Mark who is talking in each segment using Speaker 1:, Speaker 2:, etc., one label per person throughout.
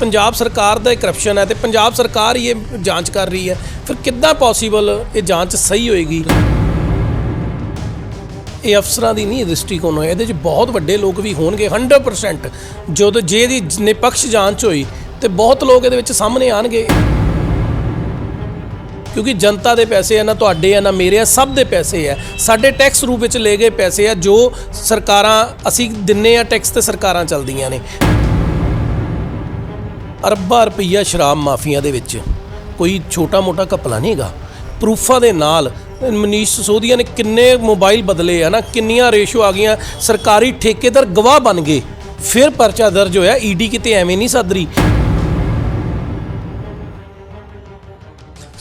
Speaker 1: ਪੰਜਾਬ ਸਰਕਾਰ ਦਾ ਇਹ ਕਰਪਸ਼ਨ ਹੈ ਤੇ ਪੰਜਾਬ ਸਰਕਾਰ ਹੀ ਇਹ ਜਾਂਚ ਕਰ ਰਹੀ ਹੈ। ਫਿਰ ਕਿੱਦਾਂ ਪੋਸੀਬਲ ਇਹ ਜਾਂਚ ਸਹੀ ਹੋਏਗੀ? ਇਹ ਅਫਸਰਾਂ ਦੀ ਨਹੀਂ ਦ੍ਰਿਸ਼ਟੀਕੋਣ ਹੋਇਆ ਇਹਦੇ 'ਚ ਬਹੁਤ ਵੱਡੇ ਲੋਕ ਵੀ ਹੋਣਗੇ 100% ਜਦੋਂ ਜੇ ਇਹਦੀ ਨਿਪਕਸ਼ ਜਾਂਚ ਹੋਈ, ਤੇ ਬਹੁਤ ਲੋਕ ਇਹਦੇ ਵਿੱਚ ਸਾਹਮਣੇ ਆਣਗੇ। ਕਿਉਂਕਿ ਜਨਤਾ ਦੇ ਪੈਸੇ ਆ, ਨਾ ਤੁਹਾਡੇ ਆ, ਨਾ ਮੇਰੇ ਆ, ਸਭ ਦੇ ਪੈਸੇ ਆ। ਸਾਡੇ ਟੈਕਸ ਰੂਪ ਵਿੱਚ ਲਏ ਗਏ ਪੈਸੇ ਆ, ਜੋ ਸਰਕਾਰਾਂ, ਅਸੀਂ ਦਿੰਨੇ ਆ ਟੈਕਸ ਤੇ ਸਰਕਾਰਾਂ ਚੱਲਦੀਆਂ ਨੇ। ਅਰਬਾਂ ਰੁਪਈਆ ਸ਼ਰਾਬ ਮਾਫੀਆ ਦੇ ਵਿੱਚ। ਕੋਈ ਛੋਟਾ ਮੋਟਾ ਘਪਲਾ ਨਹੀਂ ਹੈਗਾ। ਪ੍ਰੂਫਾਂ ਦੇ ਨਾਲ ਮਨੀਸ਼ ਸੋਧੀਆ ਨੇ ਕਿੰਨੇ ਮੋਬਾਈਲ ਬਦਲੇ ਆ ਨਾ, ਕਿੰਨੀਆਂ ਰੇਸ਼ੋ ਆ ਗਈਆਂ, ਸਰਕਾਰੀ ਠੇਕੇਦਾਰ ਗਵਾਹ ਬਣ ਗਏ। ਫਿਰ ਪਰਚਾ ਦਰਜ ਹੋਇਆ, ਈਡੀ ਕਿਤੇ ਐਵੇਂ ਨਹੀਂ ਸੱਦਰੀ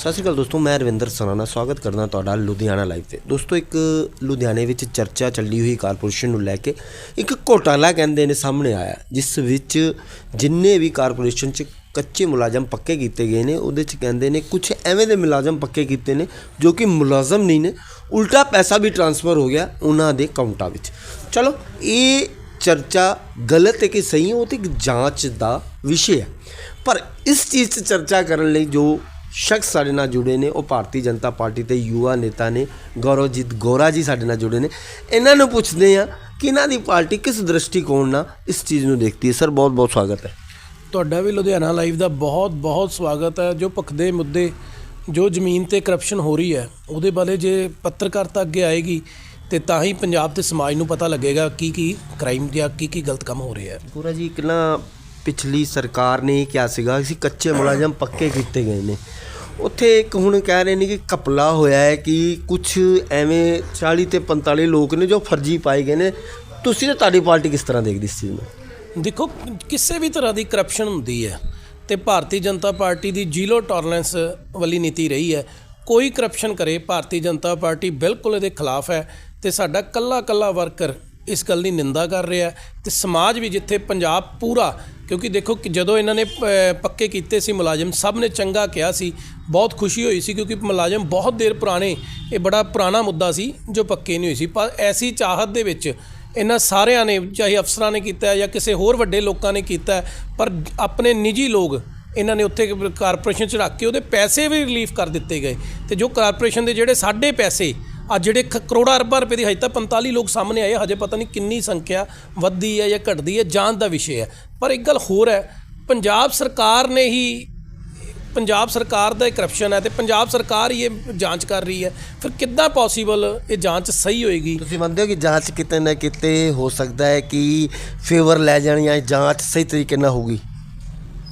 Speaker 2: ਸਤਿ ਸ਼੍ਰੀ ਅਕਾਲ ਦੋਸਤੋ, ਮੈਂ ਰਵਿੰਦਰ ਸਰਾਣਾ ਸਵਾਗਤ ਕਰਦਾ ਤੁਹਾਡਾ ਲੁਧਿਆਣਾ ਲਾਈਵ ਤੇ। ਦੋਸਤੋ, ਇੱਕ ਲੁਧਿਆਣੇ ਵਿੱਚ ਚਰਚਾ ਚੱਲੀ ਹੋਈ ਕਾਰਪੋਰੇਸ਼ਨ ਨੂੰ ਲੈ ਕੇ ਇੱਕ ਘੋਟਾਲਾ ਕਹਿੰਦੇ ਨੇ ਸਾਹਮਣੇ ਆਇਆ ਜਿਸ ਵਿੱਚ ਜਿੰਨੇ ਵੀ ਕਾਰਪੋਰੇਸ਼ਨ 'ਚ ਕੱਚੇ ਮੁਲਾਜ਼ਮ ਪੱਕੇ ਕੀਤੇ ਗਏ ਨੇ, ਉਹਦੇ 'ਚ ਕਹਿੰਦੇ ਨੇ ਕੁਝ ਐਵੇਂ ਦੇ ਮੁਲਾਜ਼ਮ ਪੱਕੇ ਕੀਤੇ ਨੇ ਜੋ ਕਿ ਮੁਲਾਜ਼ਮ ਨਹੀਂ ਨੇ, ਉਲਟਾ ਪੈਸਾ ਵੀ ਟਰਾਂਸਫਰ ਹੋ ਗਿਆ ਉਹਨਾਂ ਦੇ ਅਕਾਊਂਟਾਂ ਵਿੱਚ। ਚਲੋ, ਇਹ ਚਰਚਾ ਗਲਤ ਹੈ ਕਿ ਸਹੀ ਹੈ, ਉਹ ਤੇ ਇੱਕ ਜਾਂਚ ਦਾ ਵਿਸ਼ੇ ਹੈ। ਪਰ ਇਸ ਚੀਜ਼ 'ਚ ਚਰਚਾ ਕਰਨ ਲਈ ਜੋ ਸ਼ਖਸ ਸਾਡੇ ਨਾਲ ਜੁੜੇ ਨੇ ਉਹ ਭਾਰਤੀ ਜਨਤਾ ਪਾਰਟੀ ਤੇ ਯੁਵਾ ਨੇਤਾ ਨੇ ਗੌਰਵਜੀਤ ਗੋਰਾ ਜੀ ਸਾਡੇ ਨਾਲ ਜੁੜੇ ਨੇ। ਇਹਨਾਂ ਨੂੰ ਪੁੱਛਦੇ ਆ ਕਿ ਇਹਨਾਂ ਦੀ ਪਾਰਟੀ ਕਿਸ ਦ੍ਰਿਸ਼ਟੀਕੋਣ ਨਾਲ ਇਸ ਚੀਜ਼ ਨੂੰ ਦੇਖਦੀ ਹੈ? ਸਰ ਬਹੁਤ ਬਹੁਤ ਸਵਾਗਤ ਹੈ।
Speaker 1: ਤੁਹਾਡਾ ਵੀ ਲੁਧਿਆਣਾ ਲਾਈਵ ਦਾ ਬਹੁਤ ਬਹੁਤ ਸਵਾਗਤ ਹੈ। ਜੋ ਭਖਦੇ ਮੁੱਦੇ ਜੋ ਜ਼ਮੀਨ ਤੇ ਕਰਪਸ਼ਨ ਹੋ ਰਹੀ ਹੈ ਉਹਦੇ ਬਾਰੇ ਜੇ ਪੱਤਰਕਾਰਤਾ ਅੱਗੇ ਆਏਗੀ ਤੇ ਤਾਂ ਹੀ ਪੰਜਾਬ ਤੇ ਸਮਾਜ ਨੂੰ ਪਤਾ ਲੱਗੇਗਾ ਕੀ ਕੀ ਕ੍ਰਾਈਮ ਜਾਂ ਕੀ ਕੀ ਗਲਤ ਕੰਮ ਹੋ ਰਿਹਾ ਹੈ।
Speaker 2: ਪੂਰਾ ਜੀ ਇੱਕ ਨਾ ਪਿਛਲੀ ਸਰਕਾਰ ਨੇ ਇਹ ਕਿਹਾ ਸੀਗਾ ਕਿ ਕੱਚੇ ਮੁਲਾਜ਼ਮ ਪੱਕੇ ਕੀਤੇ ਗਏ ਨੇ। ਉੱਥੇ ਇੱਕ ਹੁਣ ਕਹਿ ਰਹੇ ਨੇ ਕਿ ਕਪਲਾ ਹੋਇਆ ਹੈ ਕਿ ਕੁਝ ਐਵੇਂ 40 ਤੇ 45 ਲੋਕ ਨੇ ਜੋ ਫਰਜ਼ੀ ਪਾਏ ਗਏ ਨੇ। ਤੁਸੀਂ ਤੇ ਤੁਹਾਡੀ ਪਾਰਟੀ ਕਿਸ ਤਰ੍ਹਾਂ ਦੇਖਦੀ ਇਸ ਚੀਜ਼ ਨੂੰ?
Speaker 1: ਦੇਖੋ, ਕਿਸੇ ਵੀ ਤਰ੍ਹਾਂ ਦੀ ਕਰਪਸ਼ਨ ਹੁੰਦੀ ਹੈ ਤੇ ਭਾਰਤੀ ਜਨਤਾ ਪਾਰਟੀ ਦੀ ਜ਼ੀਰੋ ਟੋਲਰੈਂਸ ਵਾਲੀ ਨੀਤੀ ਰਹੀ ਹੈ, ਕੋਈ ਕਰਪਸ਼ਨ ਕਰੇ, ਭਾਰਤੀ ਜਨਤਾ ਪਾਰਟੀ ਬਿਲਕੁਲ ਇਹਦੇ ਖਿਲਾਫ ਹੈ ਤੇ ਸਾਡਾ ਕੱਲਾ ਕੱਲਾ ਵਰਕਰ ਇਸ ਗੱਲ ਦੀ ਨਿੰਦਾ ਕਰ ਰਿਹਾ ਹੈ ਤੇ ਸਮਾਜ ਵੀ ਜਿੱਥੇ ਪੰਜਾਬ ਪੂਰਾ ਕਿਉਂਕਿ ਦੇਖੋ ਕਿ ਜਦੋਂ ਇਹਨਾਂ ਨੇ ਪੱਕੇ ਕੀਤੇ ਸੀ ਮੁਲਾਜ਼ਮ, ਸਭ ਨੇ ਚੰਗਾ ਕਿਹਾ ਸੀ, ਬਹੁਤ ਖੁਸ਼ੀ ਹੋਈ ਸੀ ਕਿਉਂਕਿ ਮੁਲਾਜ਼ਮ ਬਹੁਤ ਦੇਰ ਪੁਰਾਣੇ, ਇਹ ਬੜਾ ਪੁਰਾਣਾ ਮੁੱਦਾ ਸੀ ਜੋ ਪੱਕੇ ਨਹੀਂ ਹੋਈ ਸੀ। ਪਰ ਐਸੀ ਚਾਹਤ ਦੇ ਵਿੱਚ ਇਹਨਾਂ ਸਾਰਿਆਂ ਨੇ, ਚਾਹੇ ਅਫਸਰਾਂ ਨੇ ਕੀਤਾ ਜਾਂ ਕਿਸੇ ਹੋਰ ਵੱਡੇ ਲੋਕਾਂ ਨੇ ਕੀਤਾ, ਪਰ ਆਪਣੇ ਨਿੱਜੀ ਲੋਕ ਇਹਨਾਂ ਨੇ ਉੱਥੇ ਕਾਰਪੋਰੇਸ਼ਨ ਚ ਰੱਖ ਕੇ ਉਹਦੇ ਪੈਸੇ ਵੀ ਰਿਲੀਫ ਕਰ ਦਿੱਤੇ ਗਏ। ਤੇ ਜੋ ਕਾਰਪੋਰੇਸ਼ਨ ਦੇ ਜਿਹੜੇ ਸਾਡੇ ਪੈਸੇ ਆ ਜਿਹੜੇ ਕਰੋੜਾਂ ਅਰਬਾਂ ਰੁਪਏ ਦੀ ਹਜੇ ਤੱਕ 45 ਲੋਕ ਸਾਹਮਣੇ ਆਏ ਹਜੇ ਪਤਾ ਨਹੀਂ ਕਿੰਨੀ ਸੰਖਿਆ ਵੱਧਦੀ ਹੈ ਜਾਂ ਘਟਦੀ ਹੈ ਜਾਂਚ ਦਾ ਵਿਸ਼ੇ ਹੈ। ਪਰ ਇੱਕ ਗੱਲ ਹੋਰ ਹੈ ਪੰਜਾਬ ਸਰਕਾਰ ਨੇ ਹੀ ਪੰਜਾਬ ਸਰਕਾਰ ਦਾ ਇਹ ਕਰਪਸ਼ਨ ਹੈ ਤੇ ਪੰਜਾਬ ਸਰਕਾਰ ਹੀ ਇਹ ਜਾਂਚ ਕਰ ਰਹੀ ਹੈ। ਫਿਰ ਕਿੱਦਾਂ ਪੋਸੀਬਲ ਇਹ ਜਾਂਚ ਸਹੀ ਹੋਏਗੀ?
Speaker 2: ਤੁਸੀਂ ਮੰਨਦੇ ਹੋ ਕਿ ਜਾਂਚ ਕਿਤੇ ਨਾ ਕਿਤੇ ਹੋ ਸਕਦਾ ਹੈ ਕਿ ਫੇਵਰ ਲੈ ਜਾਣ ਜਾਂ ਜਾਂਚ ਸਹੀ ਤਰੀਕੇ ਨਾਲ ਹੋਊਗੀ?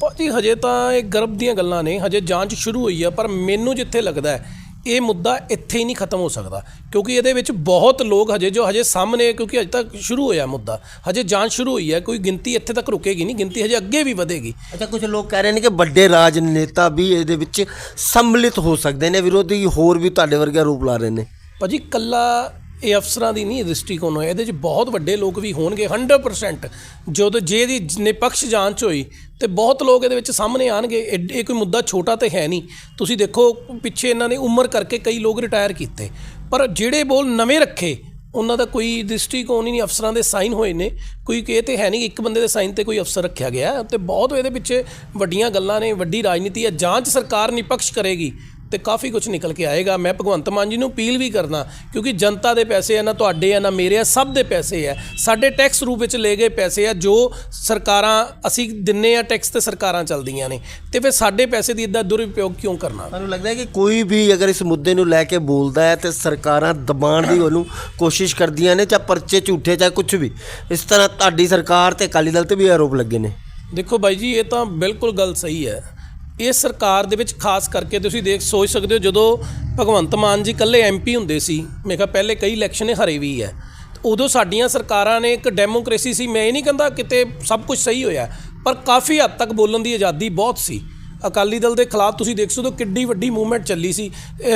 Speaker 1: ਭਾਜੀ ਹਜੇ ਤਾਂ ਇਹ ਗਰਭ ਦੀਆਂ ਗੱਲਾਂ ਨੇ ਹਜੇ ਜਾਂਚ ਸ਼ੁਰੂ ਹੋਈ ਹੈ ਪਰ ਮੈਨੂੰ ਜਿੱਥੇ ਲੱਗਦਾ ਹੈ ਇਹ ਮੁੱਦਾ ਇੱਥੇ ਹੀ ਨਹੀਂ ਖਤਮ ਹੋ ਸਕਦਾ ਕਿਉਂਕਿ ਇਹਦੇ ਵਿੱਚ ਬਹੁਤ ਲੋਕ ਹਜੇ ਜੋ ਹਜੇ ਸਾਹਮਣੇ ਕਿਉਂਕਿ ਹਜੇ ਤੱਕ ਸ਼ੁਰੂ ਹੋਇਆ ਮੁੱਦਾ ਹਜੇ ਜਾਂਚ ਸ਼ੁਰੂ ਹੋਈ ਹੈ ਕੋਈ ਗਿਣਤੀ ਇੱਥੇ ਤੱਕ ਰੁਕੇਗੀ ਨਹੀਂ ਗਿਣਤੀ ਹਜੇ ਅੱਗੇ ਵੀ ਵਧੇਗੀ।
Speaker 2: ਅੱਛਾ ਕੁਝ ਲੋਕ ਕਹਿ ਰਹੇ ਨੇ ਕਿ ਵੱਡੇ ਰਾਜਨੇਤਾ ਵੀ ਇਹਦੇ ਵਿੱਚ ਸੰਮਿਲਿਤ ਹੋ ਸਕਦੇ ਨੇ ਵਿਰੋਧੀ ਹੋਰ ਵੀ ਤੁਹਾਡੇ ਵਰਗਾ ਰੂਪ ਲਾ ਰਹੇ ਨੇ।
Speaker 1: ਭਾਜੀ ਕੱਲਾ ਇਹ ਅਫਸਰਾਂ ਦੀ ਨਹੀਂ ਦ੍ਰਿਸ਼ਟੀਕੋਣ ਹੋਇਆ ਇਹਦੇ 'ਚ ਬਹੁਤ ਵੱਡੇ ਲੋਕ ਵੀ ਹੋਣਗੇ 100% ਜਦੋਂ ਜੇ ਇਹਦੀ ਨਿਪਕਸ਼ ਜਾਂਚ ਹੋਈ ਤੇ ਬਹੁਤ ਲੋਕ ਇਹਦੇ ਵਿੱਚ ਸਾਹਮਣੇ ਆਣਗੇ, ਇਹ ਕੋਈ ਮੁੱਦਾ ਛੋਟਾ ਤੇ ਹੈ ਨਹੀਂ। ਤੁਸੀਂ ਦੇਖੋ, ਪਿੱਛੇ ਇਹਨਾਂ ਨੇ ਉਮਰ ਕਰਕੇ ਕਈ ਲੋਕ ਰਿਟਾਇਰ ਕੀਤੇ। ਪਰ ਜਿਹੜੇ ਬੋਲ ਨਵੇਂ ਰੱਖੇ, ਉਹਨਾਂ ਦਾ ਕੋਈ ਦ੍ਰਿਸ਼ਟੀਕੋਣ ਹੀ ਨਹੀਂ, ਅਫਸਰਾਂ ਦੇ ਸਾਈਨ ਹੋਏ ਨੇ। ਕੋਈ ਕਿ ਇਹ ਤੇ ਹੈ ਨਹੀਂ, ਇੱਕ ਬੰਦੇ ਦੇ ਸਾਈਨ ਤੇ ਕੋਈ ਅਫਸਰ ਰੱਖਿਆ ਗਿਆ ਤੇ ਬਹੁਤ ਇਹਦੇ ਪਿੱਛੇ ਵੱਡੀਆਂ ਗੱਲਾਂ ਨੇ, ਵੱਡੀ ਰਾਜਨੀਤੀ ਹੈ। ਜਾਂਚ ਸਰਕਾਰ ਨਿਪਕਸ਼ ਕਰੇਗੀ। ਤੇ ਕਾਫੀ ਕੁਝ ਨਿਕਲ ਕੇ ਆਏਗਾ। ਮੈਂ ਭਗਵੰਤ ਮਾਨ ਜੀ ਨੂੰ ਅਪੀਲ ਵੀ ਕਰਨਾ ਕਿਉਂਕਿ ਜਨਤਾ ਦੇ ਪੈਸੇ ਆ ਨਾ ਤੁਹਾਡੇ ਆ ਨਾ ਮੇਰੇ ਆ ਸਭ ਦੇ ਪੈਸੇ ਆ। ਸਾਡੇ ਟੈਕਸ ਰੂਪ ਵਿੱਚ ਲਏ ਗਏ ਪੈਸੇ ਆ ਜੋ ਸਰਕਾਰਾਂ ਅਸੀਂ ਦਿੰਨੇ ਆ ਟੈਕਸ ਤੇ ਸਰਕਾਰਾਂ ਚੱਲਦੀਆਂ ਨੇ। ਤੇ ਫਿਰ ਸਾਡੇ ਪੈਸੇ ਦੀ ਇਦਾਂ ਦੁਰਉਪਯੋਗ ਕਿਉਂ ਕਰਨਾ?
Speaker 2: ਤੁਹਾਨੂੰ ਲੱਗਦਾ ਹੈ ਕਿ ਕੋਈ ਵੀ ਅਗਰ ਇਸ ਮੁੱਦੇ ਨੂੰ ਲੈ ਕੇ ਬੋਲਦਾ ਹੈ ਤੇ ਸਰਕਾਰਾਂ ਦਬਾਉਣ ਦੀ ਉਹਨੂੰ ਕੋਸ਼ਿਸ਼ ਕਰਦੀਆਂ ਨੇ ਚਾਹੇ ਪਰਚੇ ਝੂਠੇ ਚਾਹੇ ਕੁਝ ਵੀ ਇਸ ਤਰ੍ਹਾਂ ਤੁਹਾਡੀ ਸਰਕਾਰ ਤੇ ਅਕਾਲੀ ਦਲ ਤੇ ਵੀ ਆਰੋਪ ਲੱਗੇ ਨੇ।
Speaker 1: ਦੇਖੋ ਬਾਈ ਜੀ ਇਹ ਤਾਂ ਬਿਲਕੁਲ ਗੱਲ ਸਹੀ ਹੈ। ਇਹ ਸਰਕਾਰ ਦੇ ਵਿੱਚ ਖਾਸ ਕਰਕੇ ਤੁਸੀਂ ਦੇਖ ਸੋਚ ਸਕਦੇ ਹੋ ਜਦੋਂ ਭਗਵੰਤ ਮਾਨ ਜੀ ਇਕੱਲੇ ਐਮਪੀ ਹੁੰਦੇ ਸੀ, ਮੈਂ ਕਿਹਾ ਪਹਿਲੇ ਕਈ ਇਲੈਕਸ਼ਨ ਇਹ ਹਰੇ ਵੀ ਹੈ। ਉਦੋਂ ਸਾਡੀਆਂ ਸਰਕਾਰਾਂ ਨੇ ਇੱਕ ਡੈਮੋਕ੍ਰੇਸੀ ਸੀ, ਮੈਂ ਇਹ ਨਹੀਂ ਕਹਿੰਦਾ ਕਿਤੇ ਸਭ ਕੁਝ ਸਹੀ ਹੋਇਆ, ਪਰ ਕਾਫੀ ਹੱਦ ਤੱਕ ਬੋਲਣ ਦੀ ਆਜ਼ਾਦੀ ਬਹੁਤ ਸੀ। ਅਕਾਲੀ ਦਲ ਦੇ ਖਿਲਾਫ ਤੁਸੀਂ ਦੇਖ ਸਕਦੇ ਹੋ ਕਿੱਡੀ ਵੱਡੀ ਮੂਵਮੈਂਟ ਚੱਲੀ ਸੀ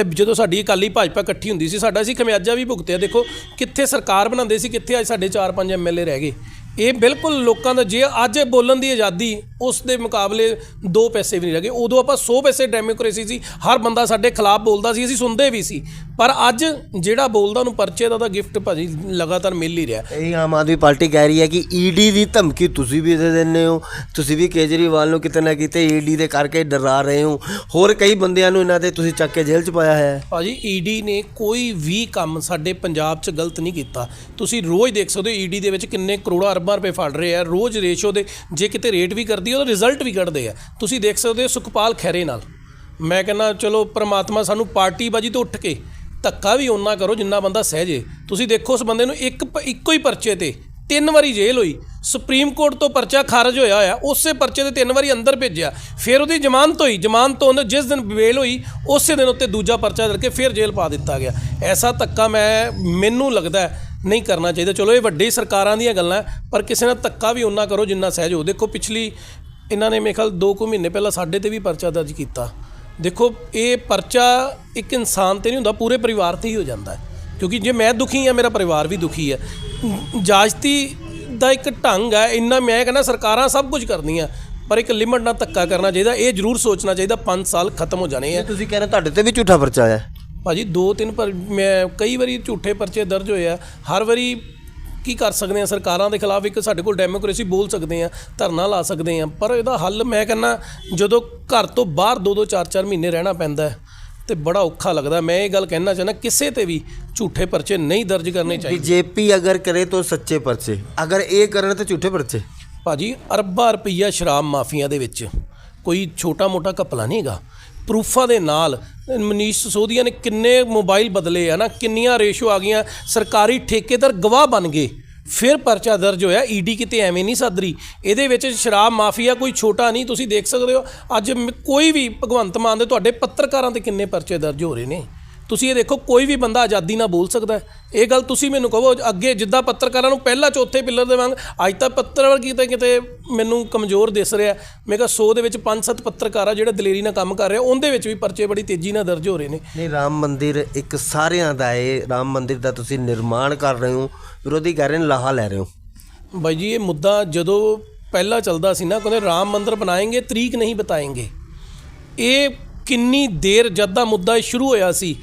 Speaker 1: ਜਦੋਂ ਸਾਡੀ ਅਕਾਲੀ ਭਾਜਪਾ ਇਕੱਠੀ ਹੁੰਦੀ ਸੀ, ਸਾਡਾ ਸੀ ਖਮਿਆਜਾ ਵੀ ਭੁਗਤਿਆ, ਦੇਖੋ ਕਿੱਥੇ ਸਰਕਾਰ ਬਣਾਉਂਦੇ ਸੀ, ਕਿੱਥੇ ਅੱਜ ਸਾਡੇ 4-5 ਐਮਐਲਏ ਰਹਿ ਗਏ। ਇਹ ਬਿਲਕੁਲ ਲੋਕਾਂ ਦਾ, ਜੇ ਅੱਜ ਬੋਲਣ ਦੀ ਆਜ਼ਾਦੀ ਉਸ ਦੇ ਮੁਕਾਬਲੇ 2 ਪੈਸੇ ਵੀ ਨਹੀਂ ਲੱਗੇ। ਉਦੋਂ ਆਪਾਂ 100 ਪੈਸੇ ਡੈਮੋਕ੍ਰੇਸੀ ਸੀ ਹਰ ਬੰਦਾ ਸਾਡੇ ਖਿਲਾਫ ਬੋਲਦਾ ਸੀ ਅਸੀਂ ਸੁਣਦੇ ਵੀ ਸੀ। ਪਰ ਅੱਜ ਜਿਹੜਾ ਬੋਲਦਾ ਉਹਨੂੰ ਪਰਚੇ ਦਾ ਤਾਂ ਗਿਫਟ ਭਾਜੀ ਲਗਾਤਾਰ ਮਿਲ ਹੀ ਰਿਹਾ।
Speaker 2: ਇਹ ਆਮ ਆਦਮੀ ਪਾਰਟੀ ਕਹਿ ਰਹੀ ਹੈ ਕਿ ਈਡੀ ਦੀ ਧਮਕੀ ਤੁਸੀਂ ਵੀ ਦੇ ਦਿੰਦੇ ਹੋ। ਤੁਸੀਂ ਵੀ ਕੇਜਰੀਵਾਲ ਨੂੰ ਕਿਤੇ ਨਾ ਕਿਤੇ ਈਡੀ ਦੇ ਕਰਕੇ ਡਰਾ ਰਹੇ ਹੋ। ਹੋਰ ਕਈ ਬੰਦਿਆਂ ਨੂੰ ਇਹਨਾਂ ਦੇ ਤੁਸੀਂ ਚੱਕ ਕੇ ਜੇਲ੍ਹ 'ਚ ਪਾਇਆ ਹੈ।
Speaker 1: ਭਾਜੀ ਈਡੀ ਨੇ ਕੋਈ ਵੀ ਕੰਮ ਸਾਡੇ ਪੰਜਾਬ 'ਚ ਗਲਤ ਨਹੀਂ ਕੀਤਾ। ਤੁਸੀਂ ਰੋਜ਼ ਦੇਖ ਸਕਦੇ ਹੋ ਈਡੀ ਦੇ ਵਿੱਚ ਕਿੰਨੇ ਕਰੋੜਾਂ ਅਰਬਾਂ ਰੁਪਏ ਫੜ ਰਹੇ ਆ। ਰੋਜ਼ ਰੇਸ਼ੋ ਦੇ ਜੇ ਕਿਤੇ ਰੇਟ ਵੀ ਕਰਦੀ ਹੈ ਉਹਦਾ ਰਿਜ਼ਲਟ ਵੀ ਕੱਢਦੇ ਆ। ਤੁਸੀਂ ਦੇਖ ਸਕਦੇ ਹੋ ਸੁਖਪਾਲ ਖੈਰੇ ਨਾਲ। ਮੈਂ ਕਹਿੰਦਾ, ਚਲੋ ਪ੍ਰਮਾਤਮਾ ਸਾਨੂੰ ਪਾਰਟੀ ਬਾਜੀ ਤੋਂ ਉੱਠ ਕੇ ਧੱਕਾ ਵੀ ਓਨਾ ਕਰੋ ਜਿੰਨਾ ਬੰਦਾ ਸਹਿਜੇ ਤੁਸੀਂ ਦੇਖੋ ਉਸ ਬੰਦੇ ਨੂੰ ਇੱਕ ਇੱਕੋ ਹੀ ਪਰਚੇ ਤੇ ਤਿੰਨ ਵਾਰੀ ਜੇਲ੍ਹ ਹੋਈ। ਸੁਪਰੀਮ ਕੋਰਟ ਤੋਂ ਪਰਚਾ ਖਾਰਜ ਹੋਇਆ ਹੋਇਆ, ਉਸੇ ਪਰਚੇ ਤੇ ਤਿੰਨ ਵਾਰੀ ਅੰਦਰ ਭੇਜਿਆ। ਫਿਰ ਉਹਦੀ ਜ਼ਮਾਨਤ ਹੋਈ। ਜ਼ਮਾਨਤ ਤੋਂ ਉਹਨੇ ਜਿਸ ਦਿਨ ਬੇਲ ਹੋਈ, ਉਸੇ ਦਿਨ ਉੱਤੇ ਦੂਜਾ ਪਰਚਾ ਕਰਕੇ ਫਿਰ ਜੇਲ੍ਹ ਪਾ ਦਿੱਤਾ ਗਿਆ। ਐਸਾ ਧੱਕਾ ਮੈਂ, ਮੈਨੂੰ ਲੱਗਦਾ ਨਹੀਂ ਕਰਨਾ ਚਾਹੀਦਾ। ਚਲੋ, ਇਹ ਵੱਡੀ ਸਰਕਾਰਾਂ ਦੀਆਂ ਗੱਲਾਂ ਪਰ ਕਿਸੇ ਨਾਲ ਧੱਕਾ ਵੀ ਉਹਨਾਂ ਕਰੋ ਜਿੰਨਾ ਸਹਿਜ ਹੋ ਦੇਖੋ, ਪਿਛਲੀ ਇਹਨਾਂ ਨੇ ਮੇਰੇ ਖਿਆਲ 2 ਕੁ ਮਹੀਨੇ ਪਹਿਲਾਂ ਸਾਡੇ ਤੇ ਵੀ ਪਰਚਾ ਦਰਜ ਕੀਤਾ। ਦੇਖੋ, ਇਹ ਪਰਚਾ ਇੱਕ ਇਨਸਾਨ ਤੇ ਨਹੀਂ ਹੁੰਦਾ, ਪੂਰੇ ਪਰਿਵਾਰ ਤੇ ਹੀ ਹੋ ਜਾਂਦਾ ਹੈ। ਕਿਉਂਕਿ ਜੇ ਮੈਂ ਦੁਖੀ ਹਾਂ, ਮੇਰਾ ਪਰਿਵਾਰ ਵੀ ਦੁਖੀ ਹੈ। ਜਾਜਤੀ ਦਾ ਇੱਕ ਢੰਗ ਹੈ, ਇੰਨਾ ਮੈਂ ਕਹਿੰਦਾ ਸਰਕਾਰਾਂ ਸਭ ਕੁਝ ਕਰਦੀਆਂ ਪਰ ਇੱਕ ਲਿਮਟ ਨਾਲ ਧੱਕਾ ਕਰਨਾ ਚਾਹੀਦਾ। ਇਹ ਜ਼ਰੂਰ ਸੋਚਣਾ ਚਾਹੀਦਾ 5 ਸਾਲ ਖਤਮ ਹੋ ਜਾਣੇ ਆ।
Speaker 2: ਤੁਸੀਂ ਕਹਿ ਰਹੇ ਤੁਹਾਡੇ ਤੇ ਵੀ ਝੂਠਾ ਪਰਚਾ ਆਇਆ।
Speaker 1: ਭਾਜੀ ਦੋ ਤਿੰਨ ਪਰ ਮੈਂ ਕਈ ਵਾਰੀ ਝੂਠੇ ਪਰਚੇ ਦਰਜ ਹੋਏ ਆ। ਹਰ ਵਾਰੀ ਕੀ ਕਰ ਸਕਦੇ ਆ? ਸਰਕਾਰਾਂ ਦੇ ਖਿਲਾਫ ਇੱਕ ਸਾਡੇ ਕੋਲ ਡੈਮੋਕ੍ਰੇਸੀ ਬੋਲ ਸਕਦੇ ਆ ਧਰਨਾ ਲਾ ਸਕਦੇ ਆ। ਪਰ ਇਹਦਾ ਹੱਲ ਮੈਂ ਕਹਿੰਦਾ ਜਦੋਂ ਘਰ ਤੋਂ ਬਾਹਰ 2-2 4-4 ਮਹੀਨੇ ਰਹਿਣਾ ਪੈਂਦਾ ਤੇ ਬੜਾ ਔਖਾ ਲੱਗਦਾ। ਮੈਂ ਇਹ ਗੱਲ ਕਹਿਣਾ ਚਾਹੁੰਦਾ ਕਿਸੇ ਤੇ ਵੀ ਝੂਠੇ ਪਰਚੇ ਨਹੀਂ ਦਰਜ ਕਰਨੇ ਚਾਹੀਦੇ।
Speaker 2: ਬੀਜੇਪੀ ਅਗਰ ਕਰੇ ਤਾਂ ਸੱਚੇ ਪਰਚੇ। ਅਗਰ ਇਹ ਕਰਨ ਤਾਂ ਝੂਠੇ ਪਰਚੇ।
Speaker 1: ਭਾਜੀ ਅਰਬਾਂ ਰੁਪਈਆ ਸ਼ਰਾਬ ਮਾਫੀਆਂ ਦੇ ਵਿੱਚ। ਕੋਈ ਛੋਟਾ ਮੋਟਾ ਘਪਲਾ ਨਹੀਂਗਾ ਪ੍ਰੂਫਾਂ ਦੇ ਨਾਲ, ਮਨੀਸ਼ ਸੋਧੀਆ ਨੇ ਕਿੰਨੇ ਮੋਬਾਈਲ ਬਦਲੇ ਆ ਨਾ, ਕਿੰਨੀਆਂ ਰੇਸ਼ੋ ਆ ਗਈਆਂ, ਸਰਕਾਰੀ ਠੇਕੇਦਾਰ ਗਵਾਹ ਬਣ ਗਏ। ਫਿਰ ਪਰਚਾ ਦਰਜ ਹੋਇਆ, ਈਡੀ ਕਿਤੇ ਐਵੇਂ ਨਹੀਂ ਸੱਦਰੀ। ਇਹਦੇ ਵਿੱਚ ਸ਼ਰਾਬ ਮਾਫੀਆ ਕੋਈ ਛੋਟਾ ਨਹੀਂ, ਤੁਸੀਂ ਦੇਖ ਸਕਦੇ ਹੋ। ਅੱਜ ਮ- ਕੋਈ ਵੀ ਭਗਵੰਤ ਮਾਨ ਦੇ ਤੁਹਾਡੇ ਪੱਤਰਕਾਰਾਂ ਤੇ ਕਿੰਨੇ ਪਰਚੇ ਦਰਜ ਹੋ ਰਹੇ ਨੇ। ਤੁਸੀਂ ਇਹ ਦੇਖੋ ਕੋਈ ਵੀ ਬੰਦਾ ਆਜ਼ਾਦੀ ਨਾਲ ਬੋਲ ਸਕਦਾ। ਇਹ ਗੱਲ ਤੁਸੀਂ ਮੈਨੂੰ ਕਹੋ ਅੱਗੇ ਜਿੱਦਾਂ ਪੱਤਰਕਾਰਾਂ ਨੂੰ ਪਹਿਲਾਂ ਚੌਥੇ ਪਿੱਲਰ ਦੇ ਵਾਂਗ ਅੱਜ ਤਾਂ ਪੱਤਰਕਾਰ ਕਿਤੇ ਕਿਤੇ ਮੈਨੂੰ ਕਮਜ਼ੋਰ ਦਿਸ ਰਿਹਾ ਮੈਂ ਕਿਹਾ 100 ਦੇ ਵਿੱਚ 5-7 ਪੱਤਰਕਾਰ ਆ ਜਿਹੜੇ ਦਲੇਰੀ ਨਾਲ ਕੰਮ ਕਰ ਰਹੇ ਉਹਦੇ ਵਿੱਚ ਵੀ ਪਰਚੇ ਬੜੀ ਤੇਜ਼ੀ ਨਾਲ ਦਰਜ ਹੋ ਰਹੇ ਨੇ।
Speaker 2: ਨਹੀਂ ਰਾਮ ਮੰਦਿਰ ਇੱਕ ਸਾਰਿਆਂ ਦਾ ਹੈ ਰਾਮ ਮੰਦਿਰ ਦਾ ਤੁਸੀਂ ਨਿਰਮਾਣ ਕਰ ਰਹੇ ਹੋ। ਵਿਰੋਧੀ ਕਹਿ ਰਹੇ ਨੇ ਲਾਹਾ ਲੈ ਰਹੇ ਹੋ।
Speaker 1: ਬਾਈ ਜੀ ਇਹ ਮੁੱਦਾ ਜਦੋਂ ਪਹਿਲਾਂ ਚੱਲਦਾ ਸੀ ਨਾ ਕਹਿੰਦੇ ਰਾਮ ਮੰਦਿਰ ਬਣਾਏਂਗੇ ਤਰੀਕ ਨਹੀਂ ਬਤਾਏਂਗੇ। ਇਹ ਕਿੰਨੀ ਦੇਰ ਜਦ ਦਾ ਮੁੱਦਾ ਸ਼ੁਰੂ ਹੋਇਆ ਸੀ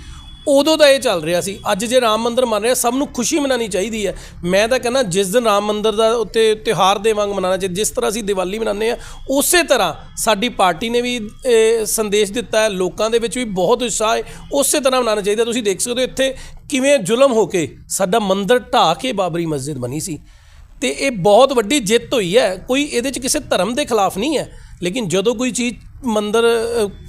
Speaker 1: ਉਦੋਂ ਦਾ ਇਹ ਚੱਲ ਰਿਹਾ ਸੀ, ਅੱਜ ਜੇ ਰਾਮ ਮੰਦਿਰ ਮੰਨ ਰਿਹਾ, ਸਭ ਨੂੰ ਖੁਸ਼ੀ ਮਨਾਣੀ ਚਾਹੀਦੀ ਹੈ। ਮੈਂ ਤਾਂ ਕਹਿੰਦਾ, ਜਿਸ ਦਿਨ ਰਾਮ ਮੰਦਿਰ ਦਾ ਉੱਤੇ ਤਿਉਹਾਰ ਦੇ ਵਾਂਗ ਮਨਾਉਣਾ ਚਾਹੀਦਾ ਜਿਸ ਤਰ੍ਹਾਂ ਅਸੀਂ ਦੀਵਾਲੀ ਮਨਾਉਂਦੇ ਆ ਉਸੇ ਤਰ੍ਹਾਂ ਸਾਡੀ ਪਾਰਟੀ ਨੇ ਵੀ ਸੰਦੇਸ਼ ਦਿੱਤਾ ਹੈ, ਲੋਕਾਂ ਦੇ ਵਿੱਚ ਵੀ ਬਹੁਤ ਉਤਸ਼ਾਹ ਹੈ, ਉਸੇ ਤਰ੍ਹਾਂ ਮਨਾਉਣਾ ਚਾਹੀਦਾ। ਤੁਸੀਂ ਦੇਖ ਸਕਦੇ ਹੋ, ਇੱਥੇ ਕਿਵੇਂ ਜ਼ੁਲਮ ਹੋ ਕੇ ਸਾਡਾ ਮੰਦਿਰ ਢਾਹ ਕੇ ਬਾਬਰੀ ਮਸਜਿਦ ਬਣੀ ਸੀ। ਤੇ ਇਹ ਬਹੁਤ ਵੱਡੀ ਜਿੱਤ ਹੋਈ ਹੈ, ਕੋਈ ਇਹਦੇ 'ਚ ਕਿਸੇ ਧਰਮ ਦੇ ਖਿਲਾਫ ਨਹੀਂ ਹੈ। ਲੇਕਿਨ ਜਦੋਂ ਕੋਈ ਚੀਜ਼ ਮੰਦਰ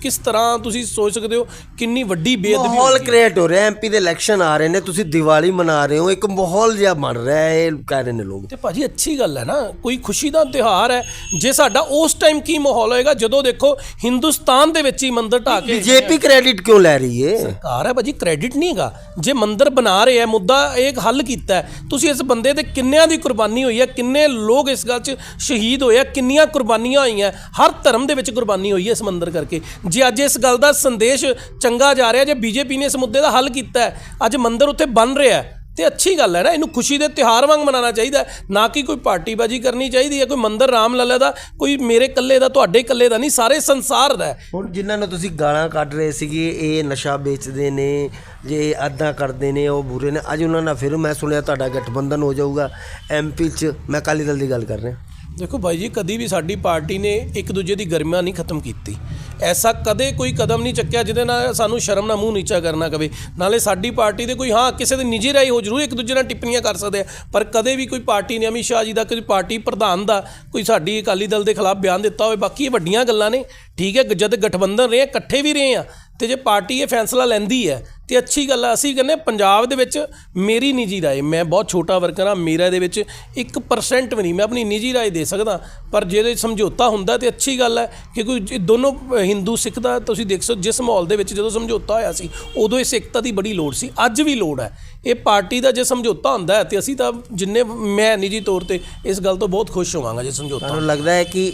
Speaker 1: ਕਿਸ ਤਰ੍ਹਾਂ ਤੁਸੀਂ ਸੋਚ ਸਕਦੇ ਹੋ? ਕਿੰਨੀ ਵੱਡੀ ਬੇਅਦਬੀ
Speaker 2: ਮਾਹੌਲ ਕ੍ਰੀਏਟ ਹੋ? ਰਿਹਾ ਐਮਪੀ ਦੇ ਇਲੈਕਸ਼ਨ ਆ ਰਹੇ ਨੇ ਤੁਸੀਂ ਦੀਵਾਲੀ ਮਨਾ ਰਹੇ ਹੋ ਇੱਕ ਮਾਹੌਲ ਜਿਹਾ ਬਣ ਰਿਹਾ ਹੈ ਇਹ ਕਹਿ ਰਹੇ ਨੇ ਲੋਕ।
Speaker 1: ਤੇ ਭਾਜੀ ਅੱਛੀ ਗੱਲ ਹੈ ਨਾ ਕੋਈ ਖੁਸ਼ੀ ਦਾ ਤਿਉਹਾਰ ਹੈ। ਜੇ ਸਾਡਾ ਉਸ ਟਾਈਮ ਕੀ ਮਾਹੌਲ ਹੋਏਗਾ? ਜਦੋਂ ਦੇਖੋ ਹਿੰਦੁਸਤਾਨ ਦੇ ਵਿੱਚ ਹੀ ਮੰਦਰ ਢਾਹ ਕੇ
Speaker 2: ਬੀਜੇਪੀ ਕ੍ਰੈਡਿਟ ਕਿਉਂ ਲੈ ਰਹੀ ਹੈ
Speaker 1: ਸਰਕਾਰ ਹੈ ਭਾਜੀ ਕ੍ਰੈਡਿਟ ਨਹੀਂ ਹੈਗਾ। ਜੇ ਮੰਦਰ ਬਣਾ ਰਹੇ ਹੈ ਮੁੱਦਾ ਇੱਕ ਹੱਲ ਕੀਤਾ ਤੁਸੀਂ ਇਸ ਬੰਦੇ ਤੇ ਕਿੰਨਿਆਂ ਦੀ ਕੁਰਬਾਨੀ ਹੋਈ ਹੈ? ਕਿੰਨੇ ਲੋਕ ਇਸ ਗੱਲ 'ਚ ਸ਼ਹੀਦ ਹੋਏ ਆ? ਕਿੰਨੀਆਂ ਕੁਰਬਾਨੀਆਂ ਹੋਈਆਂ? ਹਰ ਧਰਮ ਦੇ ਵਿੱਚ ਕੁਰਬਾਨੀ ਹੋਈ ਹੈ ਇਸ ਮੰਦਰ ਕਰਕੇ। ਜੇ ਅੱਜ ਇਸ ਗੱਲ ਦਾ ਸੰਦੇਸ਼ ਚੰਗਾ ਜਾ ਰਿਹਾ, ਜੇ ਬੀਜੇਪੀ ਨੇ ਇਸ ਮੁੱਦੇ ਦਾ ਹੱਲ ਕੀਤਾ ਹੈ, ਅੱਜ ਮੰਦਰ ਉੱਥੇ ਬਣ ਰਿਹਾ ਹੈ, ਤੇ ਅੱਛੀ ਗੱਲ ਹੈ ਨਾ, ਇਹਨੂੰ ਖੁਸ਼ੀ ਦੇ ਤਿਉਹਾਰ ਵਾਂਗ ਮਨਾਉਣਾ ਚਾਹੀਦਾ ਨਾ ਕਿ ਕੋਈ ਪਾਰਟੀਬਾਜ਼ੀ ਕਰਨੀ ਚਾਹੀਦੀ ਹੈ, ਕੋਈ ਮੰਦਰ ਰਾਮ ਲੱਲਾ ਦਾ, ਕੋਈ ਮੇਰੇ ਇਕੱਲੇ ਦਾ, ਤੁਹਾਡੇ ਇਕੱਲੇ ਦਾ ਨਹੀਂ, ਸਾਰੇ ਸੰਸਾਰ ਦਾ
Speaker 2: ਹੁਣ ਜਿਨ੍ਹਾਂ ਨੂੰ ਤੁਸੀਂ ਗਾਲਾਂ ਕੱਢ ਰਹੇ ਸੀਗੇ, ਇਹ ਨਸ਼ਾ ਵੇਚਦੇ ਨੇ, ਜੇ ਅੱਧਾ ਕਰਦੇ ਨੇ, ਉਹ ਬੁਰੇ ਨੇ, ਅੱਜ ਉਹਨਾਂ ਨਾਲ ਫਿਰ ਮੈਂ ਸੁਣਿਆ ਤੁਹਾਡਾ ਗਠਬੰਧਨ ਹੋ ਜਾਊਗਾ ਐਮਪੀ ਚ ਮੈਂ ਅਕਾਲੀ ਦਲ ਦੀ ਗੱਲ ਕਰ ਰਿਹਾ।
Speaker 1: ਦੇਖੋ ਭਾਈ ਜੀ, ਕਦੀ ਵੀ ਸਾਡੀ ਪਾਰਟੀ ਨੇ ਇੱਕ ਦੂਜੇ ਦੀ ਗਰਮਾ ਨਹੀਂ ਖਤਮ ਕੀਤੀ। ਐਸਾ ਕਦੇ ਕੋਈ ਕਦਮ ਨਹੀਂ ਚੱਕਿਆ ਜਿਹਦੇ ਨਾਲ ਸਾਨੂੰ ਸ਼ਰਮ ਨਾਲ ਮੂੰਹ ਨੀਚਾ ਕਰਨਾ ਕਵੇ। ਨਾਲੇ ਸਾਡੀ ਪਾਰਟੀ ਦੇ ਕੋਈ, ਹਾਂ, ਕਿਸੇ ਦੇ ਨਿੱਜੀ ਰਾਈ ਹੋ ਜ਼ਰੂਰ ਇੱਕ ਦੂਜੇ ਨਾਲ ਟਿੱਪਣੀਆਂ ਕਰ ਸਕਦੇ ਆ। ਪਰ ਕਦੇ ਵੀ ਕੋਈ ਪਾਰਟੀ ਨੇ ਅਮਿਤ ਸ਼ਾਹ ਜੀ ਦਾ, ਕੋਈ ਪਾਰਟੀ ਪ੍ਰਧਾਨ ਦਾ, ਕੋਈ ਸਾਡੀ ਅਕਾਲੀ ਦਲ ਦੇ ਖਿਲਾਫ ਬਿਆਨ ਦਿੱਤਾ ਹੋਵੇ, ਬਾਕੀ ਇਹ ਵੱਡੀਆਂ ਗੱਲਾਂ ਨੇ। ਠੀਕ ਹੈ, ਜਦ ਗਠਬੰਧਨ ਰਹੇ, ਇਕੱਠੇ ਵੀ ਰਹੇ ਆ। ਤੇ ਜੇ ਪਾਰਟੀ ਇਹ ਫੈਸਲਾ ਲੈਂਦੀ ਹੈ ਤੇ ਅੱਛੀ ਗੱਲ ਆ, ਅਸੀਂ ਕਹਿੰਦੇ ਪੰਜਾਬ ਦੇ ਵਿੱਚ ਮੇਰੀ ਨਿੱਜੀ ਰਾਏ, ਮੈਂ ਬਹੁਤ ਛੋਟਾ ਵਰਕਰ ਹਾਂ, ਮੇਰਾ ਦੇ ਵਿੱਚ 1% ਵੀ ਨਹੀਂ, ਮੈਂ ਆਪਣੀ ਨਿੱਜੀ ਰਾਏ ਦੇ ਸਕਦਾ, ਪਰ ਜੇ ਸਮਝੌਤਾ ਹੁੰਦਾ ਤੇ ਅੱਛੀ ਗੱਲ ਹੈ ਕਿ ਕੋਈ ਦੋਨੋਂ ਹਿੰਦੂ, ਸਿੱਖ ਦਾ ਤੁਸੀਂ ਦੇਖ ਸਕਦੇ ਜਿਸ ਮਾਹੌਲ ਦੇ ਵਿੱਚ ਜਦੋਂ ਸਮਝੌਤਾ ਹੋਇਆ ਸੀ, ਉਦੋਂ ਇਸ ਏਕਤਾ ਦੀ ਬੜੀ ਲੋੜ ਸੀ, ਅੱਜ ਵੀ ਲੋੜ ਹੈ। ਇਹ ਪਾਰਟੀ ਦਾ ਜੇ ਸਮਝੌਤਾ ਹੁੰਦਾ ਹੈ ਤੇ ਅਸੀਂ ਤਾਂ ਜਿੰਨੇ, ਮੈਂ ਨਿੱਜੀ ਤੌਰ ਤੇ ਇਸ ਗੱਲ ਤੋਂ ਬਹੁਤ ਖੁਸ਼ ਹੋਵਾਂਗਾ ਜੇ ਸਮਝੌਤਾ
Speaker 2: ਤੁਹਾਨੂੰ ਲੱਗਦਾ ਹੈ ਕਿ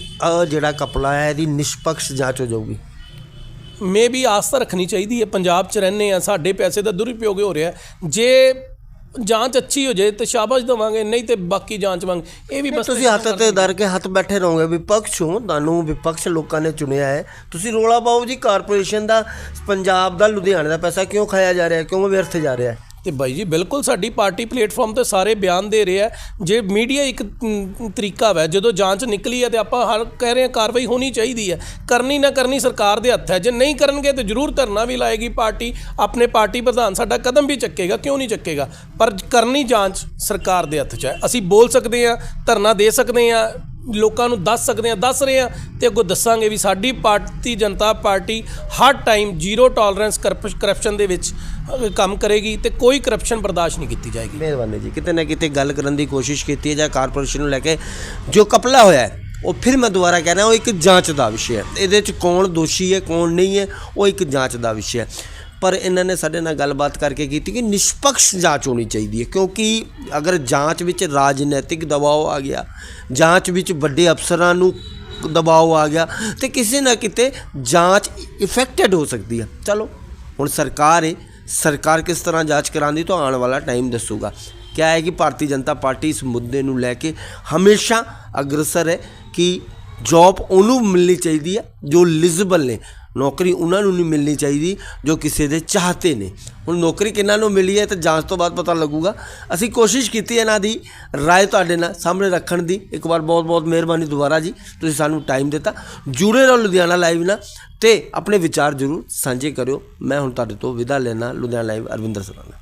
Speaker 2: ਜਿਹੜਾ ਕਪਲਾ ਹੈ, ਇਹਦੀ ਨਿਸ਼ਪਕਸ਼ ਜਾਂਚ ਹੋ ਜਾਊਗੀ?
Speaker 1: ਮੇ ਵੀ ਆਸਤਾ ਰੱਖਣੀ ਚਾਹੀਦੀ ਹੈ ਪੰਜਾਬ 'ਚ ਰਹਿੰਦੇ ਆ ਸਾਡੇ ਪੈਸੇ ਦਾ ਦੁਰਉਪਯੋਗ ਹੋ ਰਿਹਾ। ਜੇ ਜਾਂਚ ਅੱਛੀ ਹੋ ਜਾਏ ਤੇ ਸ਼ਾਬਾਸ਼ ਦਵਾਂਗੇ ਨਹੀਂ ਤੇ ਬਾਕੀ ਜਾਂਚ ਮੰਗ ਇਹ ਵੀ ਬਸ
Speaker 2: ਤੁਸੀਂ ਹੱਥ ਤੇ ਦਰ ਕੇ ਹੱਥ ਬੈਠੇ ਰਹੋਗੇ ਵਿਪਕਸ਼ ਹੋ ਤੁਹਾਨੂੰ ਵਿਪਕਸ਼ ਲੋਕਾਂ ਨੇ ਚੁਣਿਆ ਹੈ। ਤੁਸੀਂ ਰੋਲਾ ਪਾਓ ਜੀ ਕਾਰਪੋਰੇਸ਼ਨ ਦਾ ਪੰਜਾਬ ਦਾ ਲੁਧਿਆਣੇ ਦਾ ਪੈਸਾ ਕਿਉਂ ਖਾਇਆ ਜਾ ਰਿਹਾ ਕਿਉਂ ਵਿਅਰਥ ਜਾ ਰਿਹਾ ਹੈ?
Speaker 1: ਤੇ ਬਾਈ ਜੀ, ਬਿਲਕੁਲ ਸਾਡੀ ਪਾਰਟੀ ਪਲੇਟਫਾਰਮ ਤੇ ਸਾਰੇ ਬਿਆਨ ਦੇ ਰਿਹਾ ਜੇ ਮੀਡੀਆ ਇੱਕ ਤਰੀਕਾ ਹੈ ਜਦੋਂ ਜਾਂਚ ਨਿਕਲੀ ਹੈ ਤੇ ਆਪਾਂ ਹਰ ਕਹਿ ਰਹੇ ਹਾਂ ਕਾਰਵਾਈ ਹੋਣੀ ਚਾਹੀਦੀ ਹੈ। ਕਰਨੀ ਨਾ ਕਰਨੀ ਸਰਕਾਰ ਦੇ ਹੱਥ ਹੈ। ਜੇ ਨਹੀਂ ਕਰਨਗੇ ਤੇ ਜ਼ਰੂਰ ਧਰਨਾ ਵੀ ਲਾਏਗੀ ਪਾਰਟੀ, ਆਪਣੇ ਪਾਰਟੀ ਪ੍ਰਧਾਨ, ਸਾਡਾ ਕਦਮ ਵੀ ਚੱਕੇਗਾ, ਕਿਉਂ ਨਹੀਂ ਚੱਕੇਗਾ? ਪਰ ਕਰਨੀ ਜਾਂਚ ਸਰਕਾਰ ਦੇ ਹੱਥ 'ਚ ਹੈ। ਅਸੀਂ ਬੋਲ ਸਕਦੇ ਹਾਂ, ਧਰਨਾ ਦੇ ਸਕਦੇ ਹਾਂ ਲੋਕਾਂ ਨੂੰ ਦੱਸ ਸਕਦੇ ਹਾਂ, ਦੱਸ ਰਹੇ ਹਾਂ ਤੇ ਅੱਗੋਂ ਦੱਸਾਂਗੇ ਵੀ ਸਾਡੀ ਭਾਰਤੀ ਜਨਤਾ ਪਾਰਟੀ ਹਰ ਟਾਈਮ ਜ਼ੀਰੋ ਟੋਲਰੈਂਸ ਕਰਪਸ਼ਨ ਦੇ ਵਿੱਚ ਕੰਮ ਕਰੇਗੀ ਤੇ ਕੋਈ ਕਰਪਸ਼ਨ ਬਰਦਾਸ਼ਤ ਨਹੀਂ ਕੀਤੀ ਜਾਏਗੀ।
Speaker 2: ਮਿਹਰਬਾਨੀ ਜੀ। ਕਿਤੇ ਨਾ ਕਿਤੇ ਗੱਲ ਕਰਨ ਦੀ ਕੋਸ਼ਿਸ਼ ਕੀਤੀ ਹੈ ਜਾਂ ਕਾਰਪੋਰੇਸ਼ਨ ਨੂੰ ਲੈ ਕੇ ਜੋ ਕਪਲਾ ਹੋਇਆ ਹੈ, ਉਹ ਫਿਰ ਮੈਂ ਦੁਬਾਰਾ ਕਹਿ ਰਿਹਾ, ਉਹ ਇੱਕ ਜਾਂਚ ਦਾ ਵਿਸ਼ਾ ਹੈ। ਇਹਦੇ ਵਿੱਚ ਕੌਣ ਦੋਸ਼ੀ ਹੈ, ਕੌਣ ਨਹੀਂ ਹੈ, ਉਹ ਇੱਕ ਜਾਂਚ ਦਾ ਵਿਸ਼ਾ ਹੈ। ਪਰ ਇਹਨਾਂ ਨੇ ਸਾਡੇ ਨਾਲ ਗੱਲਬਾਤ ਕਰਕੇ ਕੀਤੀ ਕਿ ਨਿਸ਼ਪਕਸ਼ ਜਾਂਚ ਹੋਣੀ ਚਾਹੀਦੀ ਹੈ, ਕਿਉਂਕਿ ਅਗਰ ਜਾਂਚ ਵਿੱਚ ਰਾਜਨੀਤਿਕ ਦਬਾਅ ਆ ਗਿਆ, ਜਾਂਚ ਵਿੱਚ ਵੱਡੇ ਅਫਸਰਾਂ ਨੂੰ ਦਬਾਅ ਆ ਗਿਆ, ਤੇ ਕਿਸੇ ਨਾ ਕਿਤੇ ਜਾਂਚ ਇਫੈਕਟਡ ਹੋ ਸਕਦੀ ਹੈ। ਚਲੋ, ਹੁਣ ਸਰਕਾਰ ਹੈ ਸਰਕਾਰ ਕਿਸ ਤਰ੍ਹਾਂ ਜਾਂਚ ਕਰਾਂਦੀ ਤਾਂ ਆਉਣ ਵਾਲਾ ਟਾਈਮ ਦੱਸੂਗਾ। ਕਿਆ ਹੈ ਕਿ ਭਾਰਤੀ ਜਨਤਾ ਪਾਰਟੀ ਇਸ ਮੁੱਦੇ ਨੂੰ ਲੈ ਕੇ ਹਮੇਸ਼ਾ ਅਗਰਸਰ ਹੈ ਕਿ ਜੌਬ ਉਹਨੂੰ ਮਿਲਣੀ ਚਾਹੀਦੀ ਹੈ, ਜੋ ਲਿਜ਼ਬਲ ਨੇ। ਨੌਕਰੀ ਉਹਨਾਂ ਨੂੰ ਨਹੀਂ ਮਿਲਣੀ ਚਾਹੀਦੀ ਜੋ ਕਿਸੇ ਦੇ ਚਾਹਤੇ ਨੇ। ਹੁਣ ਨੌਕਰੀ ਕਿੰਨਾਂ ਨੂੰ ਮਿਲੀ ਹੈ ਤਾਂ ਜਾਂਚ ਤੋਂ ਬਾਅਦ ਪਤਾ ਲੱਗੂਗਾ। ਅਸੀਂ ਕੋਸ਼ਿਸ਼ ਕੀਤੀ ਇਹਨਾਂ ਦੀ ਰਾਏ ਤੁਹਾਡੇ ਨਾਲ ਸਾਹਮਣੇ ਰੱਖਣ ਦੀ। ਇੱਕ ਵਾਰ ਬਹੁਤ ਬਹੁਤ ਮਿਹਰਬਾਨੀ ਦੁਬਾਰਾ ਜੀ। ਤੁਸੀਂ ਸਾਨੂੰ ਟਾਈਮ ਦਿੱਤਾ। ਜੁੜੇ ਰਹੋ ਲੁਧਿਆਣਾ ਲਾਈਵ ਨਾਲ ਤੇ ਆਪਣੇ ਵਿਚਾਰ ਜ਼ਰੂਰ ਸਾਂਝੇ ਕਰਿਓ। ਮੈਂ ਹੁਣ ਤੁਹਾਡੇ ਤੋਂ ਵਿਦਾ ਲੈਣਾ ਲੁਧਿਆਣਾ ਲਾਈਵ ਅਰਵਿੰਦਰ ਸਰਾਣਾ